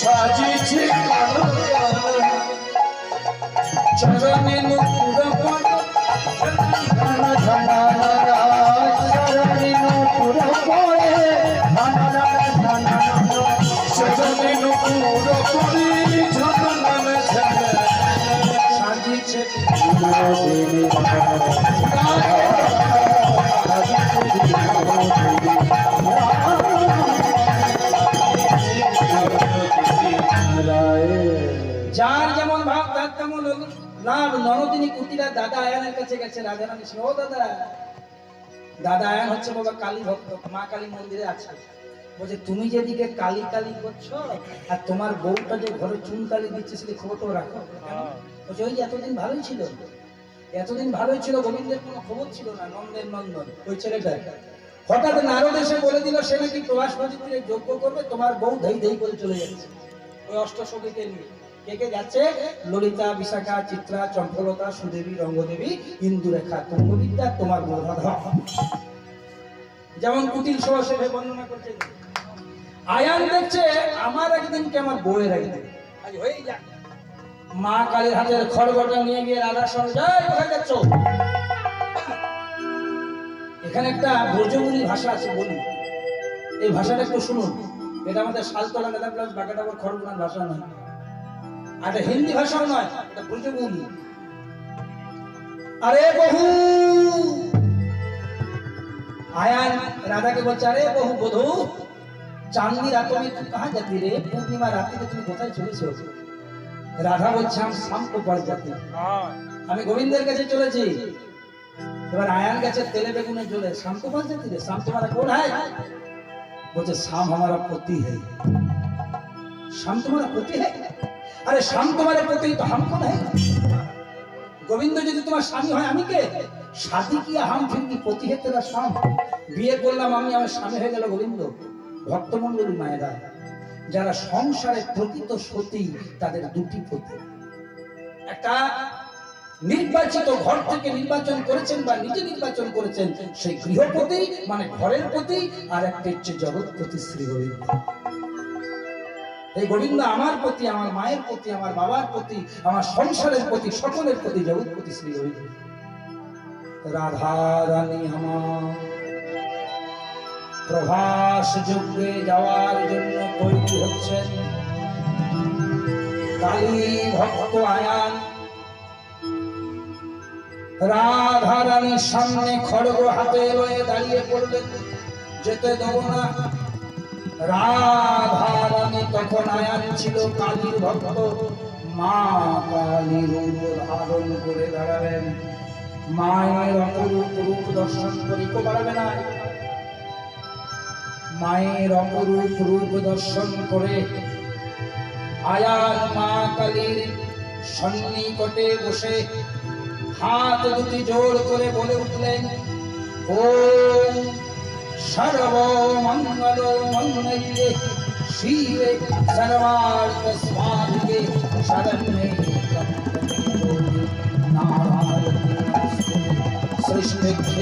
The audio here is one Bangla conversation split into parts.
সাজিছে চরণে নুপুর পদ ঘন ঝনানা চরণে নুপুর পড়ে চরণে নুপুর পড়ে ঝনানা সাজিছে হচ্ছে বাবা কালী ভক্ত, মা কালী মন্দিরে আছে। বলছে, তুমি যেদিকে কালী কালী করছ, আর তোমার বউটা যে ঘরে চুন কালী দিচ্ছে সেটা খবর তো রাখো বলছে, ওই এতদিন ভালোই ছিল। এতদিন ভালোই ছিল, গোবিন্দের কোনো খবর ছিল না, নন্দের নন্দন, ওই ছেলেটা হঠাৎ নারদ এসে বলে দিল, সে নাকি প্রভাস নদীতে যোগ্য করবে, তোমার বউ ধেই ধেই করে চলে যাচ্ছে। ওই অষ্টসখীকে নিয়ে কে কে যাচ্ছে? ললিতা, বিশাখা, চিত্রা, চম্পলতা, সুদেবী, রঙ্গদেবী, ইন্দুরেখা তুঙ্গবিদ্যা তোমার যেমন কুটিল বর্ণনা করছে। আয়ান দেখছে, আমার একদিন কে আমার বউয়ের একদিন। যাক। মা কালীর হাতের খড়গটা নিয়ে গিয়ে রাধার কোথায় যাচ্ছ? এখানে একটা ব্রজমুনি ভাষা আছে বলি। এই ভাষাটা একটু শুনুন। এটা আমাদের শালতলা নেতা প্লাস বাগাটাবার খড়গুনার ভাষা নয়। আর এটা হিন্দি ভাষাও নয় এটা ব্রজমুনি আরে বহু আয়ান রাধাকে বলছে আরে বহু বধু চাঁদনি রাতে में तू कहाँ जाती रे पूर्णिमा रात्रि में তুমি কোথায় চলেছো রাধা বলছে আমি শামকে পড়ে যাতে আমি গোবিন্দের কাছে চলেছি এবার আয়ান গেছে তেলে বেগুনে জ্বলে শাম তো পাঁচ जाती रे शाम तुम्हारा कौन है बोलते शाम हमारा पति है शाम तुम्हारा पति है আরে শ্যাম তোমারে প্রতি তো হাম কোন গোবিন্দ, যদি তোমার স্বামী হয়, আমি কে? সাথী কি হাম ফিরকি পতি হে তেরা বিয়ে করলাম আমি, আমার স্বামী হয়ে গেল গোবিন্দ। ভক্তমন্ডল মায়েরা, যারা সংসারের প্রকৃত সতী, তাদের দুটি পতি একটা, নির্বাচিত ঘর থেকে নির্বাচন করেছেন বা নিজে নির্বাচন করেছেন, সেই গৃহপতি মানে ঘরের প্রতি, আর একটা হচ্ছে জগৎপতি শ্রী গোবিন্দ। এই গোবিন্দ আমার প্রতি, আমার মায়ের প্রতি, আমার বাবার প্রতি, আমার সংসারের প্রতি, সকলের প্রতি জগৎপতি শ্রী গোবিন্দ রাধা রানী আমার, প্রভাস যজ্ঞে যাওয়ার জন্য তৈরি হচ্ছেন। কালী ভক্ত আয়ান, রাধা রানীর সামনে খড়গ হাতে রয়ে দাঁড়িয়ে পড়লেন। যেতে দেব না। রাধা রানী তখন আয়ান ছিল কালীর ভক্ত। মা কালীর ধারণ করে দাঁড়ালেন। মায়ের অপরূপ রূপ দর্শন করিতে পারবে না। মায়ের অপরূপ রূপ দর্শন করে আয়ার মা কালীর সন্নিকটে বসে হাত দুটি জোর করে বলে উঠলেন, ও सर्वमङ्गलोमङ्गले शिवे सर्वार्थस्वादिके शरण्ये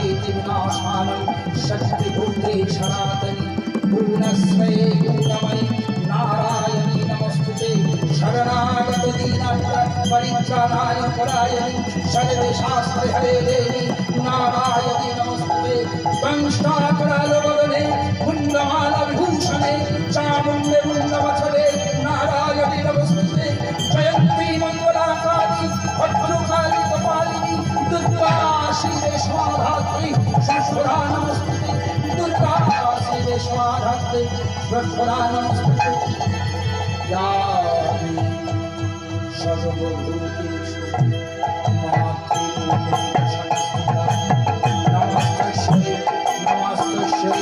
सृष्टिखेतिविनाशानं शक्तिभूते सनातनि पूर्णस्वये पूर्णमयि नारायणी नमस्तु ते शरणागतदीनाय परायणि सर्वशास्त्रहरे देवी नारायणी नमस्तु वंशाकरालवदने मुण्डमालविभूषणे चामुण्डे मुण्डमथले नारायणे नमस्ते जयन्ती मङ्गलाकारि भद्रकारि कपालिनि दुर्गा श्रीदेश्वाधात्री सरस्वरा नमस्ते दुर्गा श्रीदेश्वाधात्री सरस्वरा नमस्ते या सर्वभूतेषु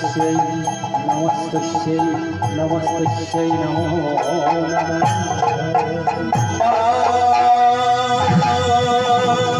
Namaste Shri, Namaste Shri, Namaste Shri, Namaste Shri,